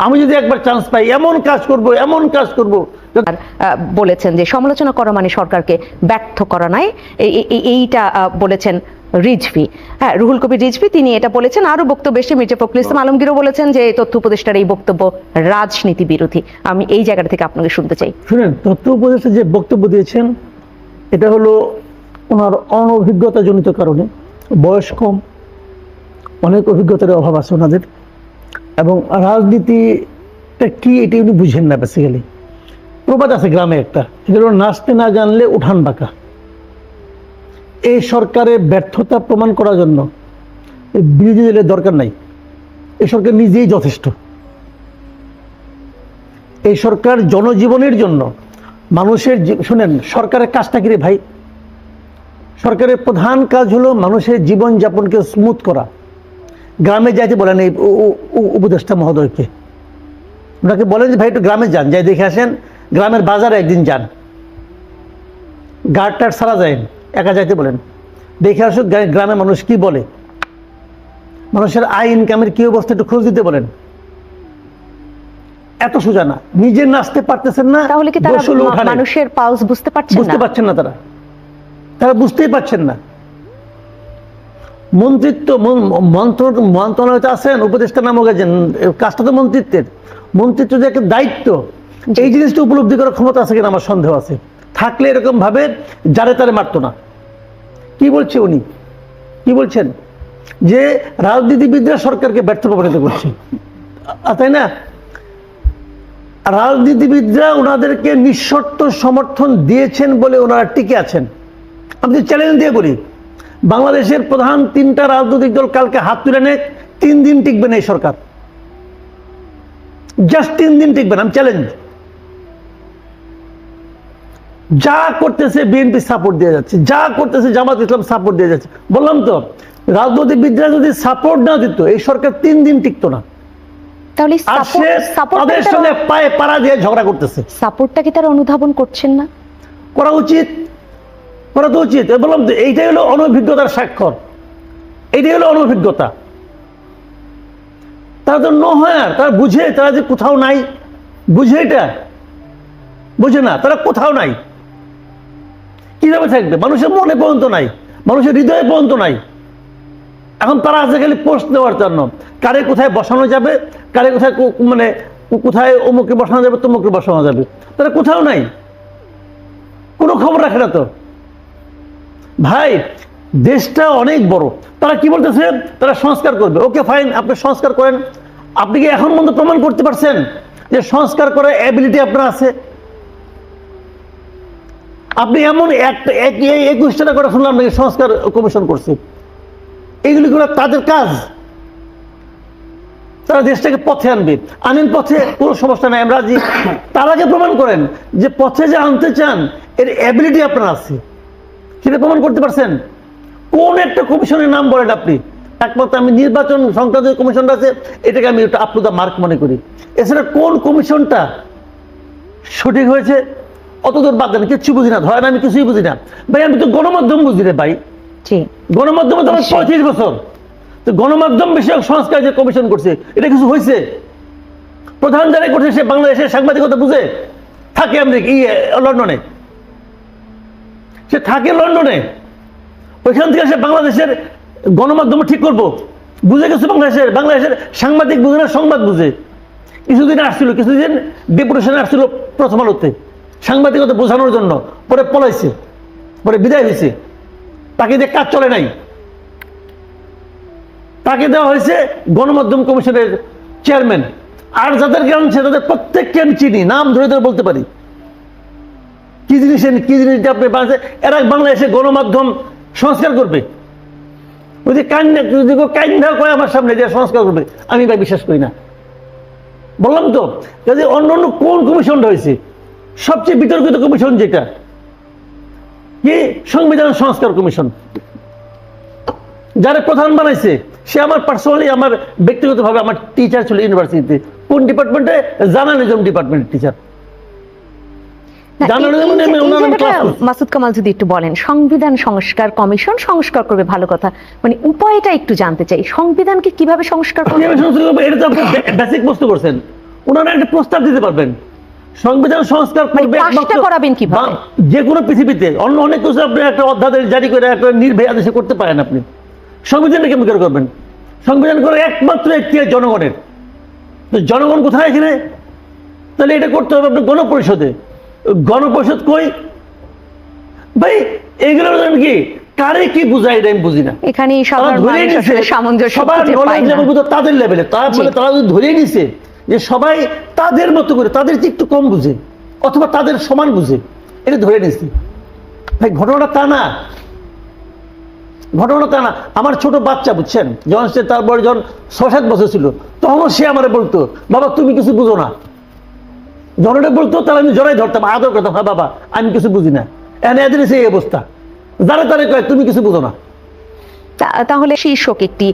আমি যদি একবার চান্স পাই এমন কাজ করব এমন কাজ করব। বলেছেন যে সমালোচনা করা মানে সরকারকে ব্যর্থ করা নয় এই- এইটা বলেছেন রিজভি। হ্যাঁ রুহুল কবির রিজভি তিনি এটা বলেছেন। আরও বক্তব্য এসে মির্জা ফখরুল ইসলাম আলমগীরও বলেছেন যে তথ্য উপদেষ্টার এই বক্তব্য রাজনীতি বিরোধী। আমি এই জায়গাটা থেকে আপনাকে শুনতে চাই। শুনেন তথ্য উপদেষ্টা যে বক্তব্য দিয়েছেন এটা হলো ওনার অনভিজ্ঞতা জনিত কারণে। বয়স কম অনেক অভিজ্ঞতার অভাব আছে ওনাদের। এবং রাজনীতিটা কি, এটি উনি বুঝেন না বেসিক্যালি প্রবাদ আছে গ্রামে একটা এগুলো নাচতে না জানলে উঠান বাঁকা। এই সরকারের ব্যর্থতা প্রমাণ করার জন্য বিরোধী দলের দরকার নাই। এই সরকার নিজেই যথেষ্ট। এই সরকার জনজীবনের জন্য মানুষের শুনেন, সরকারের কাজটা কি রে ভাই? সরকারের প্রধান কাজ হলো মানুষের জীবনযাপনকে স্মুথ করা। গ্রামে যাইতে বলেন এই উপদেষ্টা মহোদয়কে। ওনাকে বলেন যে ভাই একটু গ্রামে যান যাই দেখে আসেন গ্রামের বাজারে একদিন যান। গার্ড টার্ড সারা যায় একা যাইতে বলেন। দেখে আসুক গ্রা- গ্রামের মানুষ কি বলে। মানুষের আয় ইনকামের কি অবস্থা একটু খোঁজ দিতে বলেন। এত সোজা না নিজে নাচতে পারতেছেন না তাহলে কি তারা। মানুষের পালস বুঝতে পারছেন বুঝতে পারছেন না তারা। তারা বুঝতেই পারছেন না। মন্ত্রিত্ব মন- মন্ত্র মন্ত্রণালয়তে আছেন উপদেষ্টা নামক কাজটা তো মন্ত্রিত্বের। মন্ত্রিত্ব যে একটা দায়িত্ব এই জিনিসটা উপলব্ধি করার ক্ষমতা আছে কিনা আমার সন্দেহ আছে। থাকলে এরকম ভাবে যারে তারে মারতো না। কি বলছে উনি? কি বলছেন? যে রাজনীতিবিদরা সরকারকে ব্যর্থ প্রমাণিত করছে। তাই না? রাজনীতিবিদরা ওনাদেরকে নিঃশর্ত সমর্থন দিয়েছেন বলে ওনারা টিকে আছেন। আমি চ্যালেঞ্জ দিয়ে বলি বাংলাদেশের প্রধান তিনটা রাজনৈতিক দল কালকে হাত তুলে নেক তিন দিন টিকবে না এই সরকার। জাস্ট তিন দিন টিকবে না আমি চ্যালেঞ্জ যা করতেছে বিএনপি সাপোর্ট দিয়ে যাচ্ছে যা করতেছে জামাত ইসলাম সাপোর্ট দিয়ে যাচ্ছে। বললাম তো রাজনীতিবিদরা যদি সাপোর্ট না দিত এই সরকার তিন দিন টিকতো না। তাহলে তাদের সঙ্গে পায়ে পাড়া দিয়ে ঝগড়া করতেছে। সাপোর্টটা কি তারা অনুধাবন করছেন না? করা উচিত। করা তো উচিত বললাম তো এইটাই হলো অনভিজ্ঞতার স্বাক্ষর। এইটাই হলো অনভিজ্ঞতা। তারা তো ন হয় আর। তারা বুঝে, তারা যে কোথাও নাই, বুঝে এটা? বুঝে না, তারা কোথাও নাই। কীভাবে থাকবে? মানুষের মনে পর্যন্ত নাই, মানুষের হৃদয়ে পর্যন্ত নাই। এখন তারা আছে খালি পোস্ট দেওয়ার জন্য। কারে কোথায় বসানো যাবে? কারে কোথায় মানে কোথায় অমুকে বসানো যাবে, তমুকে বসানো যাবে? তারা কোথাও নাই। কোনো খবর রাখে না তো। ভাই, দেশটা অনেক বড়। তারা কি বলতেছে? তারা সংস্কার করবে। ওকে, ফাইন, আপনি সংস্কার করেন। আপনি কি এখন পর্যন্ত প্রমাণ করতে পারছেন যে সংস্কার করার অ্যাবিলিটি আপনার আছে? আপনি এমন একটা এক- একুশটা করে শুনলাম নাকি সংস্কার কমিশন করছে। এগুলি করে তাদের কাজ। তারা দেশটাকে পথে আনবে। আনেন পথে, কোনো সমস্যা নাই, আমরা তার আগে প্রমাণ করেন যে পথে যে আনতে চান, এর অ্যাবিলিটি আপনার আছে। সেটা প্রমাণ করতে পারছেন? কোন একটা কমিশনের নাম বলেন আপনি। একমাত্র আমি নির্বাচন সংক্রান্ত যে কমিশনটা আছে এটাকে আমি আপ টু দ্য মার্ক মনে করি। এছাড়া কোন কমিশনটা সঠিক হয়েছে অত দূর বাদ দেন কিচ্ছু বুঝি না ধরেন আমি কিছুই বুঝি না। ভাই আমি তো গণমাধ্যম বুঝি রে ভাই। গণমাধ্যমে তো আমার। পঁয়ত্রিশ বছর। তো গণমাধ্যম বিষয়ক সংস্কার যে কমিশন করছে এটা কিছু হয়েছে? প্রধান যারা করছে সে বাংলাদেশের সাংবাদিকতা বুঝে? থাকে আমেরিকা ই লন্ডনে। সে থাকে লন্ডনে। ওইখান থেকে সে বাংলাদেশের গণমাধ্যম ঠিক করব। বুঝে গেছে বাংলাদেশের বাংলাদেশের সাংবাদিক বুঝে না, সংবাদ বুঝে। কিছুদিন আসছিল, কিছুদিন ডেপুটেশনে আসছিল প্রথম আলোতে। সাংবাদিকতা বোঝানোর জন্য। পরে পলাইছে, পরে বিদায় হয়েছে তাকে দিয়ে কাজ চলে নাই। তাকে দেওয়া হয়েছে গণমাধ্যম কমিশনের চেয়ারম্যান আর যাদেরকে আনছে তাদের প্রত্যেককে আমি চিনি, নাম ধরে ধরে বলতে পারি। কি জিনিস কি জিনিসটা আপনি বাংলাদেশে এরা বাংলাদেশে গণমাধ্যম সংস্কার করবে। যদি কান্না যদি কান্না করে আমার সামনে যে সংস্কার করবে, আমি ভাই বিশ্বাস করি না। বললাম তো, যদি অন্য অন্য কোন কমিশন রয়েছে, সবচেয়ে বিতর্কিত কমিশন যেটা? কি? সংবিধান সংস্কার কমিশন যারা প্রধান বানাইছে, সে আমার পার্সোনালি আমার ব্যক্তিগতভাবে আমার টিচার ছিল ইউনিভার্সিটিতে কোন ডিপার্টমেন্টে জার্নালিজম ডিপার্টমেন্টের টিচার মাসুদ কামাল যদি একটু বলেন সংবিধান সংস্কার কমিশন সংস্কার করবে ভালো কথা। মানে উপায়টা একটু জানতে চাই সংবিধানকে কীভাবে সংস্কার করবে? কীভাবে সংস্কার করব? এটা তো আপনি বেসিক প্রশ্ন করছেন। ওনারা একটা প্রস্তাব দিতে পারবেন। সংবিধান সংস্কার করবে করাবেন কীভাবে? যে কোনো পৃথিবীতে। অন্য অনেক কিছু আপনি একটা অধ্যাদেশ জারি করে একটা নির্ভয় আদেশে করতে পারেন আপনি। সংবিধানটা কেমন করে করবেন? সংবিধান করে একমাত্র একটি জনগণের। তো জনগণ কোথায় এখানে? তাহলে এটা করতে হবে আপনার গণপরিষদে। গণপরিষদ কই? ভাই এগুলো কি? কারে কি বুঝায় এটা আমি বুঝি না। এখানে সবার তাদের লেভেলে তারা বলে তারা যদি ধরেই নিছে যে সবাই তাদের মতো করে তাদের চেয়ে একটু কম বুঝে অথবা তাদের সমান বুঝে এটা ধরে নিছে। ভাই ঘটনাটা তা না। ঘটনা তা না। আমার ছোট বাচ্চা বুঝছেন? যখন সে তারপরে যখন ছ সাত বছর ছিল তখনও সে আমার বলতো বাবা তুমি কিছু বুঝো না। এটা বলতো, তাহলে আমি জড়াই ধরতাম, আদর করতাম। হ্যাঁ বাবা, আমি কিছু বুঝি না। এনে এদের সেই অবস্থা। যারা তারা কয়, তুমি কিছু বুঝো না। তাহলে শীর্ষক একটি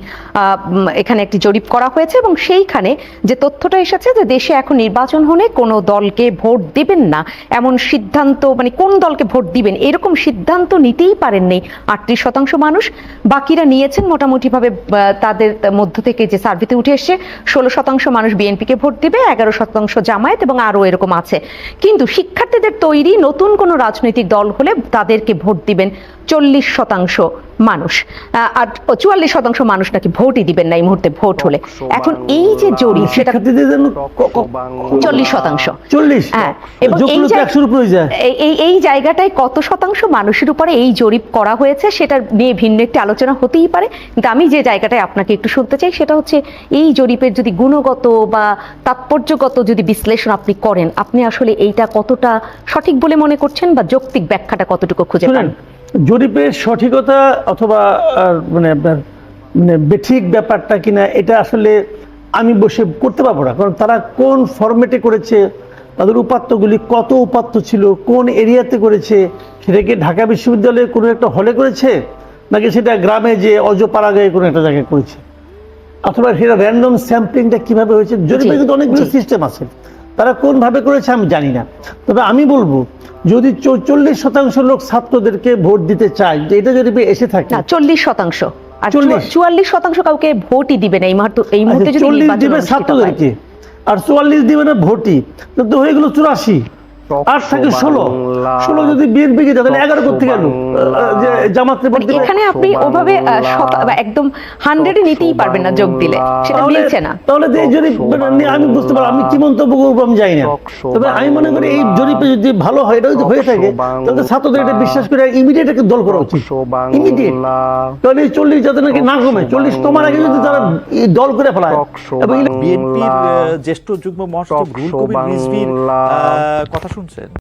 এখানে একটি জরিপ করা হয়েছে এবং সেইখানে যে তথ্যটা এসেছে যে দেশে এখন নির্বাচন হলে কোনো দলকে ভোট দিবেন না, এমন সিদ্ধান্ত মানে কোন দলকে ভোট দিবেন, এরকম সিদ্ধান্ত নিতেই পারেননি আটত্রিশ শতাংশ মানুষ। বাকিরা নিয়েছেন মোটামুটিভাবে তাদের মধ্য থেকে যে সার্ভেতে উঠে এসছে, ষোলো শতাংশ মানুষ বিএনপিকে ভোট দিবে, এগারো শতাংশ জামায়াত এবং আরও এরকম আছে। কিন্তু শিক্ষার্থীদের তৈরি নতুন কোনো রাজনৈতিক দল হলে তাদেরকে ভোট দিবেন চল্লিশ শতাংশ মানুষ। আর চুয়াল্লিশ শতাংশ মানুষ নাকি ভোটই দিবেন না এই মুহূর্তে ভোট হলে। এখন এই যে জরিপ সেটা চল্লিশ শতাংশ। চল্লিশ? হ্যাঁ এবং এই হয়ে এই- জায়গাটায় কত শতাংশ মানুষের উপরে এই জরিপ করা হয়েছে সেটা নিয়ে ভিন্ন একটি আলোচনা হতেই পারে। কিন্তু আমি যে জায়গাটায় আপনাকে একটু শুনতে চাই সেটা হচ্ছে এই জরিপের যদি গুণগত বা তাৎপর্যগত যদি বিশ্লেষণ আপনি করেন আপনি আসলে এইটা কতটা সঠিক বলে মনে করছেন বা যৌক্তিক ব্যাখ্যাটা কতটুকু খুঁজে পান? জরিপের সঠিকতা অথবা মানে আপনার মানে বেঠিক ব্যাপারটা কিনা এটা আসলে আমি বসে করতে পারব না। কারণ তারা কোন ফরম্যাটে করেছে তাদের উপাত্তগুলি কত উপাত্ত ছিল কোন এরিয়াতে করেছে সেটা কি ঢাকা বিশ্ববিদ্যালয়ে কোনো একটা হলে করেছে নাকি সেটা গ্রামে যে অজপাড়াগায়ে কোনো একটা জায়গায় করেছে? অথবা সেটা র্যান্ডম স্যাম্পলিংটা কীভাবে হয়েছে? জরিপে জি, কিন্তু অনেকগুলো সিস্টেম আছে। তারা কোন ভাবে করেছে আমি জানি না। তবে আমি বলব যদি চল্লিশ শতাংশ লোক ছাত্রদেরকে ভোট দিতে চায় এটা যদি এসে থাকে চল্লিশ শতাংশ। আর 40 চুয়াল্লিশ শতাংশ কাউকে ভোটই দিবে না এই মুহূর্তে এই মুহূর্তে চল্লিশ দিবে ছাত্রদেরকে আর চুয়াল্লিশ দিবে না ভোটই। তো হয়ে গেল চুরাশি। আট থেকে ষোলো। ষোলো যদি বিএনপি কে তাহলে এগারো করতে গেল যে জামাতে মানে এখানে আপনি ওভাবে একদম হান্ড্রেডে নিতেই পারবেন না যোগ দিলে। সেটা মিলছে না। তাহলে এই জরিপ আমি বুঝতে পারলাম আমি কি মন্তব্য করব আমি জানি না। তবে আমি মনে করি এই জরিপে যদি ভালো হয় এটা যদি হয়ে থাকে তাহলে ছাত্রদের এটা বিশ্বাস করে ইমিডিয়েট একটা দল করা উচিত। ইমিডিয়েট কারণ এই চল্লিশ যাতে নাকি না কমে? চল্লিশ তোমার আগে যদি তারা দল করে ফেলায়। এবং বিএনপির জ্যেষ্ঠ যুগ্ম মহাসচিব রুহুল কবির রিজভীর কথা শুনছেন